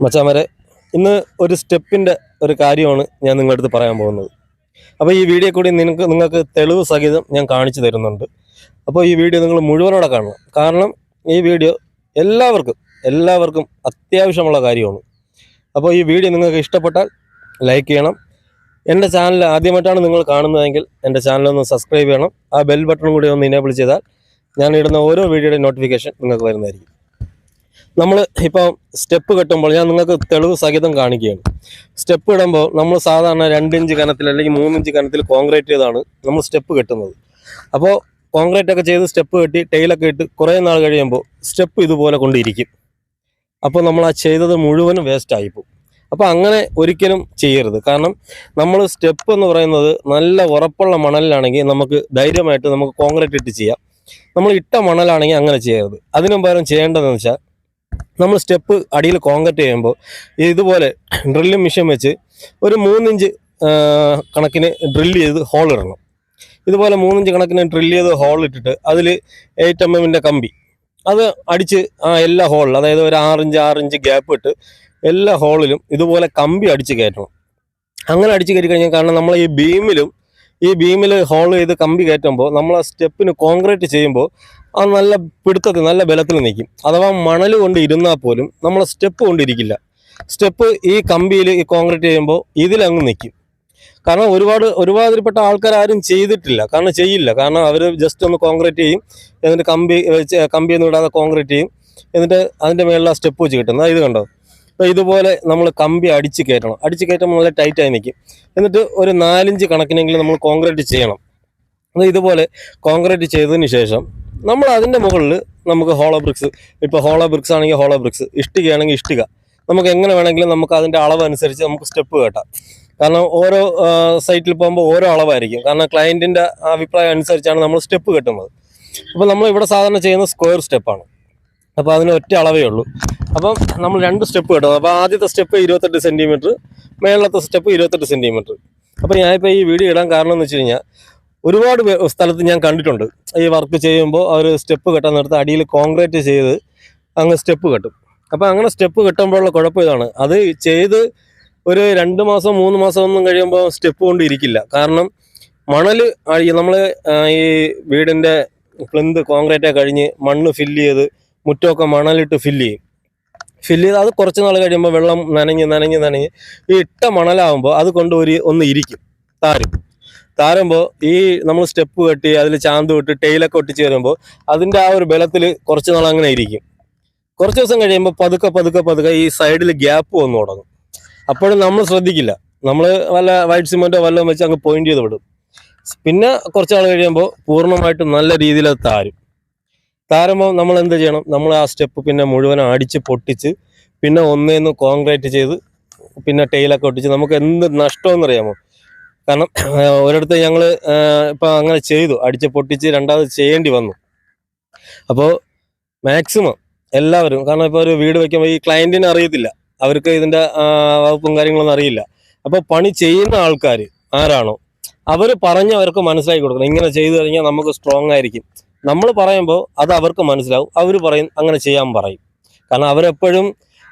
മച്ചാമരെ ഇന്ന് ഒരു സ്റ്റെപ്പിന്റെ ഒരു കാര്യമാണ് ഞാൻ നിങ്ങളുടെ അടുത്ത് പറയാൻ പോകുന്നത്. അപ്പോൾ ഈ വീഡിയോ കൂടി നിങ്ങൾക്ക് നിങ്ങൾക്ക് തെളിവ് സഹിതം ഞാൻ കാണിച്ചു തരുന്നുണ്ട്. അപ്പോൾ ഈ വീഡിയോ നിങ്ങൾ മുഴുവനോടെ കാണണം. കാരണം ഈ വീഡിയോ എല്ലാവർക്കും എല്ലാവർക്കും അത്യാവശ്യമുള്ള കാര്യമാണ്. അപ്പോൾ ഈ വീഡിയോ നിങ്ങൾക്ക് ഇഷ്ടപ്പെട്ടാൽ ലൈക്ക് ചെയ്യണം. എന്റെ ചാനൽ ആദ്യമായിട്ടാണ് നിങ്ങൾ കാണുന്നതെങ്കിൽ എന്റെ ചാനലൊന്ന് സബ്സ്ക്രൈബ് ചെയ്യണം. ആ ബെൽ ബട്ടൺ കൂടി ഒന്ന് ഇനേബിൾ ചെയ്താൽ ഞാൻ ഇടുന്ന ഓരോ വീഡിയോയുടെ നോട്ടിഫിക്കേഷൻ നിങ്ങൾക്ക് വരുന്നതായിരിക്കും. നമ്മൾ ഇപ്പോൾ സ്റ്റെപ്പ് കെട്ടുമ്പോൾ ഞാൻ നിങ്ങൾക്ക് തെളിവ് സഹിതം കാണിക്കുകയാണ്. സ്റ്റെപ്പ് ഇടുമ്പോൾ നമ്മൾ സാധാരണ രണ്ടിഞ്ച് കനത്തിൽ അല്ലെങ്കിൽ മൂന്നിഞ്ച് കനത്തിൽ കോൺക്രീറ്റ് ചെയ്താണ് നമ്മൾ സ്റ്റെപ്പ് കെട്ടുന്നത്. അപ്പോൾ കോൺക്രീറ്റ് ഒക്കെ ചെയ്ത് സ്റ്റെപ്പ് കെട്ടി ടൈലൊക്കെ ഇട്ട് കുറേ നാൾ കഴിയുമ്പോൾ സ്റ്റെപ്പ് ഇതുപോലെ കൊണ്ടിരിക്കും. അപ്പോൾ നമ്മൾ ആ ചെയ്തത് മുഴുവനും വേസ്റ്റ് ആയിപ്പോവും. അപ്പോൾ അങ്ങനെ ഒരിക്കലും ചെയ്യരുത്. കാരണം നമ്മൾ സ്റ്റെപ്പ് എന്ന് പറയുന്നത് നല്ല ഉറപ്പുള്ള മണലിലാണെങ്കിൽ നമുക്ക് ധൈര്യമായിട്ട് നമുക്ക് കോൺക്രീറ്റ് ഇട്ട് ചെയ്യാം. നമ്മൾ ഇട്ട മണലാണെങ്കിൽ അങ്ങനെ ചെയ്യരുത്. അതിനും പകരം ചെയ്യേണ്ടതെന്ന് വെച്ചാൽ നമ്മൾ സ്റ്റെപ്പ് അടിയിൽ കോൺക്രീറ്റ് ചെയ്യുമ്പോൾ ഇതുപോലെ ഡ്രില്ലിംഗ് മെഷീൻ വെച്ച് ഒരു മൂന്നിഞ്ച് കണക്കിന് ഡ്രില്ല് ചെയ്ത് ഹോൾ ഇടണം. ഇതുപോലെ മൂന്നിഞ്ച് കണക്കിന് ഡ്രില്ല് ചെയ്ത് ഹോൾ ഇട്ടിട്ട് അതിൽ എയ്റ്റ് എം എമ്മിന്റെ കമ്പി. അത് അടിച്ച് ആ എല്ലാ ഹോളിലും അതായത് ഒരു ആറിഞ്ച് ആറിഞ്ച് ഗ്യാപ്പ് ഇട്ട് എല്ലാ ഹോളിലും ഇതുപോലെ കമ്പി അടിച്ച് കയറ്റണം. അങ്ങനെ അടിച്ച് കയറ്റി കഴിഞ്ഞാൽ കാരണം നമ്മൾ ഈ ബീമിലും ഈ ബീമിൽ ഹോൾ ചെയ്ത് കമ്പി കയറ്റുമ്പോൾ നമ്മൾ ആ സ്റ്റെപ്പിന് കോൺക്രീറ്റ് ചെയ്യുമ്പോൾ അത് നല്ല പിടുത്തത്തിൽ നല്ല ബലത്തിൽ നിൽക്കും. അഥവാ മണൽ കൊണ്ട് ഇരുന്നാൽ പോലും നമ്മൾ സ്റ്റെപ്പ് കൊണ്ടിരിക്കില്ല. സ്റ്റെപ്പ് ഈ കമ്പിയിൽ ഈ കോൺക്രീറ്റ് ചെയ്യുമ്പോൾ ഇതിലങ്ങ് നിൽക്കും. കാരണം ഒരുപാട് ഒരുമാതിരിപ്പെട്ട ആൾക്കാർ ആരും ചെയ്തിട്ടില്ല. കാരണം ചെയ്യില്ല. കാരണം അവർ ജസ്റ്റ് ഒന്ന് കോൺക്രീറ്റ് ചെയ്യും. എന്നിട്ട് കമ്പി കമ്പി ഒന്നും ഇടാതെ കോൺക്രീറ്റ് ചെയ്യും. എന്നിട്ട് അതിന്റെ മേളിൽ ആ സ്റ്റെപ്പ് വെച്ച് കിട്ടുന്നത് ഇത് കണ്ടോ? അപ്പോൾ ഇതുപോലെ നമ്മൾ കമ്പി അടിച്ച് കയറ്റണം. അടിച്ച് കയറ്റുമ്പോൾ നല്ല ടൈറ്റായി നിൽക്കും. എന്നിട്ട് ഒരു നാലിഞ്ച് കണക്കിനെങ്കിലും നമ്മൾ കോൺക്രീറ്റ് ചെയ്യണം. ഇതുപോലെ കോൺക്രീറ്റ് ചെയ്തതിന് ശേഷം നമ്മൾ അതിന്റെ മുകളിൽ നമുക്ക് ഹോളോ ബ്രിക്സ് ഇപ്പോൾ ഹോളോ ബ്രിക്സ് ആണെങ്കിൽ ഹോളോ ബ്രിക്സ് ഇഷ്ടികയാണെങ്കിൽ ഇഷ്ടിക. നമുക്ക് എങ്ങനെ വേണമെങ്കിലും നമുക്ക് അതിന്റെ അളവ് അനുസരിച്ച് നമുക്ക് സ്റ്റെപ്പ് കേട്ടാം. കാരണം ഓരോ സൈറ്റിൽ പോകുമ്പോൾ ഓരോ അളവായിരിക്കും. കാരണം ക്ലയന്റിന്റെ അഭിപ്രായം അനുസരിച്ചാണ് നമ്മൾ സ്റ്റെപ്പ് കെട്ടുന്നത്. അപ്പോൾ നമ്മൾ ഇവിടെ സാധാരണ ചെയ്യുന്ന സ്ക്വയർ സ്റ്റെപ്പാണ് അപ്പോൾ അതിന് ഒറ്റ അളവേ ഉള്ളൂ. അപ്പം നമ്മൾ രണ്ട് സ്റ്റെപ്പ് കെട്ടും. അപ്പോൾ ആദ്യത്തെ സ്റ്റെപ്പ് ഇരുപത്തെട്ട് സെന്റിമീറ്റർ മേളത്തെ സ്റ്റെപ്പ് ഇരുപത്തെട്ട് സെന്റിമീറ്റർ അപ്പോൾ ഞാനിപ്പോൾ ഈ വീഡിയോ ഇടാൻ കാരണം എന്ന് വെച്ച് കഴിഞ്ഞാൽ ഒരുപാട് സ്ഥലത്ത് ഞാൻ കണ്ടിട്ടുണ്ട്. ഈ വർക്ക് ചെയ്യുമ്പോൾ അവർ സ്റ്റെപ്പ് കെട്ടാൻ നേരത്തെ അടിയിൽ കോൺക്രീറ്റ് ചെയ്ത് അങ്ങ് സ്റ്റെപ്പ് കെട്ടും. അപ്പോൾ അങ്ങനെ സ്റ്റെപ്പ് കെട്ടുമ്പോഴുള്ള കുഴപ്പം ഇതാണ്. അത് ചെയ്ത് ഒരു രണ്ട് മാസം മൂന്ന് മാസം ഒന്നും കഴിയുമ്പോൾ സ്റ്റെപ്പ് കൊണ്ട് ഇരിക്കില്ല. കാരണം മണൽ നമ്മൾ ഈ വീടിന്റെ പ്ലിന്ത് കോൺക്രീറ്റ് കഴിഞ്ഞ് മണ്ണ് ഫില്ല് ചെയ്ത് മുറ്റമൊക്കെ മണലിട്ട് ഫില്ല് ചെയ്യും. ഫില്ല് ചെയ്ത് അത് കുറച്ച് നാൾ കഴിയുമ്പോൾ വെള്ളം നനഞ്ഞ് നനഞ്ഞ് നനഞ്ഞ് ഈ ഇട്ട മണലാവുമ്പോൾ അത് കൊണ്ട് ഒരു ഒന്ന് ഇരിക്കും. താരും. താരുമ്പോൾ ഈ നമ്മൾ സ്റ്റെപ്പ് കെട്ടി അതിൽ ചാന്ത് വിട്ട് ടൈലൊക്കെ ഒട്ടിച്ച് വരുമ്പോൾ അതിന്റെ ആ ഒരു ബലത്തിൽ കുറച്ച് നാൾ അങ്ങനെ ഇരിക്കും. കുറച്ച് ദിവസം കഴിയുമ്പോൾ പതുക്കെ പതുക്കെ പതുക്കെ ഈ സൈഡിൽ ഗ്യാപ്പ് വന്നു തുടങ്ങും. അപ്പോഴും നമ്മൾ ശ്രദ്ധിക്കില്ല. നമ്മൾ വല്ല വൈറ്റ് സിമെന്റോ വല്ലതും വെച്ച് അങ്ങ് പോയിന്റ് ചെയ്ത് വിടും. പിന്നെ കുറച്ച് നാൾ കഴിയുമ്പോൾ പൂർണമായിട്ടും നല്ല രീതിയിൽ അത് താരും. താരുമ്പോൾ നമ്മൾ എന്ത് ചെയ്യണം? നമ്മൾ ആ സ്റ്റെപ്പ് പിന്നെ മുഴുവൻ അടിച്ച് പൊട്ടിച്ച് പിന്നെ ഒന്നേന്ന് കോൺക്രീറ്റ് ചെയ്ത് പിന്നെ ടൈലൊക്കെ ഒട്ടിച്ച് നമുക്ക് എന്ത് നഷ്ടമെന്നറിയാമോ കാരണം ഒരിടത്ത് ഞങ്ങൾ ഇപ്പം അങ്ങനെ ചെയ്തു. അടിച്ച് പൊട്ടിച്ച് രണ്ടാമത് ചെയ്യേണ്ടി വന്നു. അപ്പോൾ മാക്സിമം എല്ലാവരും കാരണം ഇപ്പോൾ ഒരു വീട് വയ്ക്കുമ്പോൾ ഈ ക്ലയന്റിന് അറിയത്തില്ല. അവർക്ക് ഇതിന്റെ വകുപ്പും കാര്യങ്ങളൊന്നും അറിയില്ല. അപ്പോൾ പണി ചെയ്യുന്ന ആൾക്കാർ ആരാണോ അവർ പറഞ്ഞ് അവർക്ക് മനസ്സിലാക്കി കൊടുക്കണം. ഇങ്ങനെ ചെയ്തു കഴിഞ്ഞാൽ നമുക്ക് സ്ട്രോങ് ആയിരിക്കും. നമ്മൾ പറയുമ്പോൾ അത് അവർക്ക് മനസ്സിലാവും. അവർ പറയും അങ്ങനെ ചെയ്യാൻ പറയും. കാരണം അവരെപ്പോഴും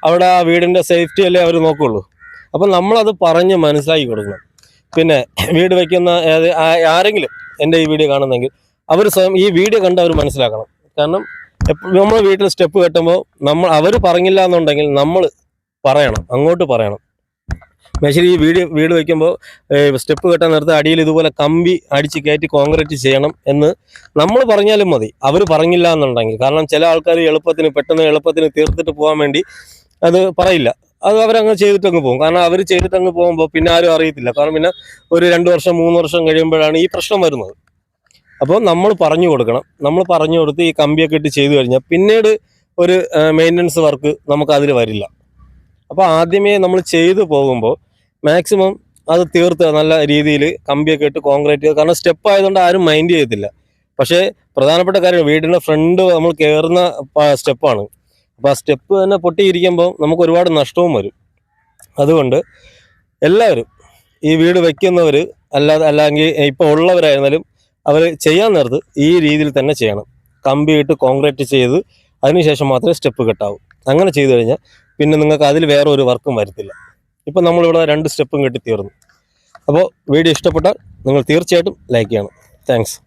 അവിടെ ആ വീടിന്റെ സേഫ്റ്റി അല്ലേ അവർ നോക്കുള്ളൂ. അപ്പം നമ്മളത് പറഞ്ഞ് മനസ്സിലാക്കി കൊടുക്കണം. പിന്നെ വീട് വയ്ക്കുന്ന ആരെങ്കിലും എന്റെ ഈ വീഡിയോ കാണുന്നെങ്കിൽ അവർ സ്വയം ഈ വീഡിയോ കണ്ട് അവർ മനസ്സിലാക്കണം. കാരണം നമ്മൾ വീട്ടിൽ സ്റ്റെപ്പ് കെട്ടുമ്പോൾ നമ്മൾ അവർ പറഞ്ഞില്ല എന്നുണ്ടെങ്കിൽ നമ്മൾ പറയണം അങ്ങോട്ട് പറയണം. മേശരി ഈ വീട് വീട് വയ്ക്കുമ്പോൾ സ്റ്റെപ്പ് കെട്ടാൻ നേരത്തെ അടിയിൽ ഇതുപോലെ കമ്പി അടിച്ച് കയറ്റി കോൺക്രീറ്റ് ചെയ്യണം എന്ന് നമ്മൾ പറഞ്ഞാലും മതി. അവർ പറഞ്ഞില്ല എന്നുണ്ടെങ്കിൽ. കാരണം ചില ആൾക്കാർ എളുപ്പത്തിന് പെട്ടെന്ന് എളുപ്പത്തിന് തീർത്തിട്ട് പോകാൻ വേണ്ടി അത് പറയില്ല. അത് അവരങ്ങ് ചെയ്തിട്ടങ്ങ് പോകും. കാരണം അവർ ചെയ്തിട്ടങ്ങ് പോകുമ്പോൾ പിന്നെ ആരും അറിയത്തില്ല. കാരണം പിന്നെ ഒരു രണ്ട് വർഷം മൂന്ന് വർഷം കഴിയുമ്പോഴാണ് ഈ പ്രശ്നം വരുന്നത്. അപ്പോൾ നമ്മൾ പറഞ്ഞു കൊടുക്കണം. നമ്മൾ പറഞ്ഞു കൊടുത്ത് ഈ കമ്പിയൊക്കെ ഇട്ട് ചെയ്തു കഴിഞ്ഞാൽ പിന്നീട് ഒരു മെയിന്റനൻസ് വർക്ക് നമുക്ക് അതിൽ വരില്ല. അപ്പോൾ ആദ്യമേ നമ്മൾ ചെയ്തു പോകുമ്പോൾ മാക്സിമം അത് തീർത്ത് നല്ല രീതിയിൽ കമ്പിയൊക്കെ ഇട്ട് കോൺക്രീറ്റ് കാരണം സ്റ്റെപ്പ് ആയതുകൊണ്ട് ആരും മൈൻഡ് ചെയ്യത്തില്ല. പക്ഷേ പ്രധാനപ്പെട്ട കാര്യം വീടിന്റെ ഫ്രണ്ട് നമ്മൾ കയറുന്ന സ്റ്റെപ്പാണ് അപ്പോൾ ആ സ്റ്റെപ്പ് തന്നെ പൊട്ടിയിരിക്കുമ്പോൾ നമുക്ക് ഒരുപാട് നഷ്ടവും വരും. അതുകൊണ്ട് എല്ലാവരും ഈ വീട് വയ്ക്കുന്നവർ അല്ലാതെ അല്ലെങ്കിൽ ഇപ്പോൾ ഉള്ളവരായിരുന്നാലും അവർ ചെയ്യാൻ നേരത്ത് ഈ രീതിയിൽ തന്നെ ചെയ്യണം. കമ്പിയിട്ട് കോൺക്രീറ്റ് ചെയ്ത് അതിനുശേഷം മാത്രമേ സ്റ്റെപ്പ് കെട്ടാവൂ. അങ്ങനെ ചെയ്തു കഴിഞ്ഞാൽ പിന്നെ നിങ്ങൾക്ക് അതിൽ വേറെ ഒരു വർക്കും വരത്തില്ല. ഇപ്പം നമ്മളിവിടെ രണ്ട് സ്റ്റെപ്പും കെട്ടി തീർന്നു. അപ്പോൾ വീഡിയോ ഇഷ്ടപ്പെട്ടാൽ നിങ്ങൾ തീർച്ചയായിട്ടും ലൈക്ക് ചെയ്യണം. താങ്ക്സ്